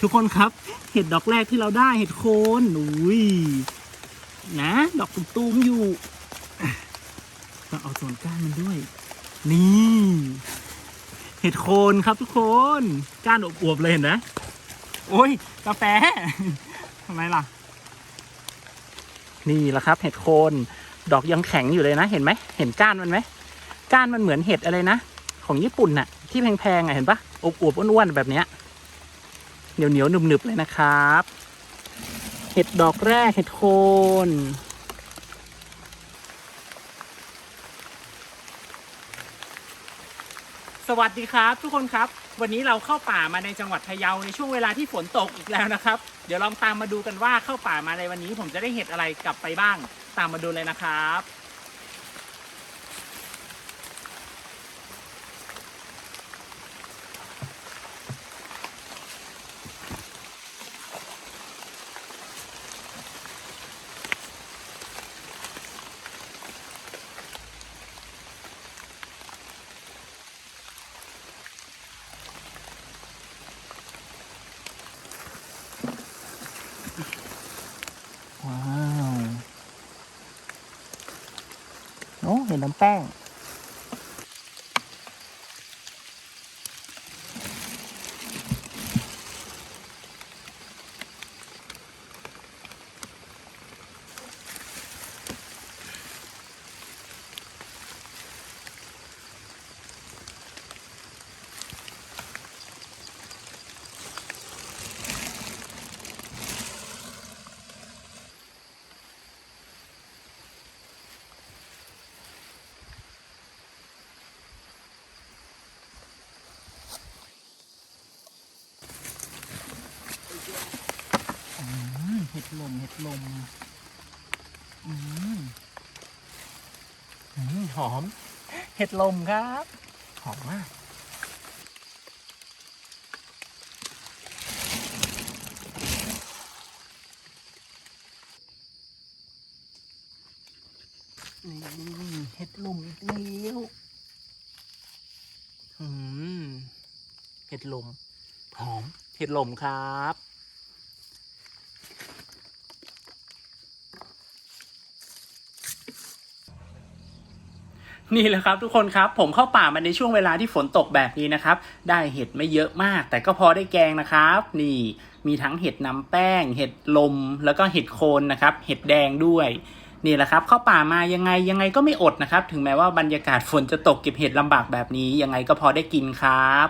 ทุกคนครับ เห็ดดอกแรกที่เราได้เห็ดโคนอุ้ยนะ ดอกตุ้มๆอยู่เราเอาส่วนก้านมันด้วย นี่ เห็ดโคนครับทุกคนก้านอวบๆเลยเห็นไหมโอ้ยกาแฟทำไมล่ะ นี่แหละครับ เห็ดโคน ดอกยังแข็งอยู่เลยนะ เห็นไหมเห็นก้านมันไหมก้านมันเหมือนเห็ดอะไรนะของญี่ปุ่นน่ะ ที่แพงๆอะเห็นปะอบอวบๆอ้วนๆแบบเนี้ย เหนียวเหนียวๆหนึบเลยนะครับ เห็ดดอกแรกเห็ดโคนสวัสดีครับ ทุกคนครับ วันนี้เราเข้าป่ามาในจังหวัดพะเยาในช่วงเวลาที่ฝนตกอีกแล้วนะครับ เดี๋ยวลองตามมาดูกันว่าเข้าป่ามาในวันนี้ ผมจะได้เห็ดอะไรกลับไปบ้าง ตามมาดูเลยนะครับ ว้าวโอ้ เห็ดลมเห็ดลมอืมอืมหอม เห็ดลมครับ หอมมากนี่เห็ดลมอีกแล้วอืมเห็ดลม หอม เห็ดลมครับ นี่แหละครับทุกคนครับผมเข้าป่ามาในช่วงเวลาที่ฝนตกแบบนี้นะครับ ได้เห็ดไม่เยอะมาก แต่ก็พอได้แกงนะครับ นี่มีทั้งเห็ดน้ำแป้ง เห็ดลม แล้วก็เห็ดโคนนะครับ เห็ดแดงด้วยนี่แหละครับเข้าป่ามายังไงยังไงก็ไม่อดนะครับ ถึงแม้ว่าบรรยากาศฝนจะตกเก็บเห็ดลำบากแบบนี้ยังไงก็พอได้กินครับ